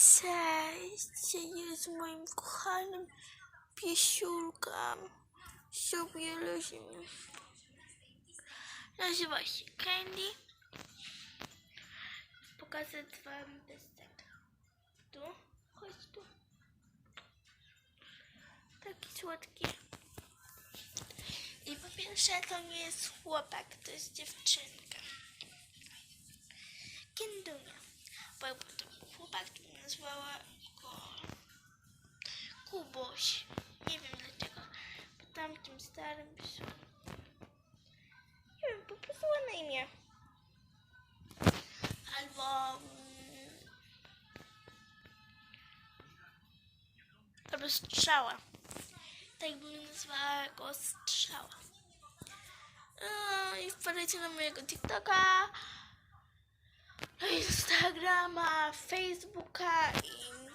Cześć, jest moim kochanym piesiulkiem. Sobie leżymy. Nazywa się Candy. Pokażę wam destek. Tu, chodź tu. Taki słodki. I po pierwsze to nie jest chłopak, to jest dziewczynka. Kindunia. Bo to chłopak, nazwała go Kuboś. Nie wiem dlaczego. Po tamtym starym psu. Nie wiem, po prostu ma na imię. Albo... mm, Albo strzała. Tak bym nazwała go strzała. No i wpadajcie na mojego TikToka, Instagrama, Facebooka i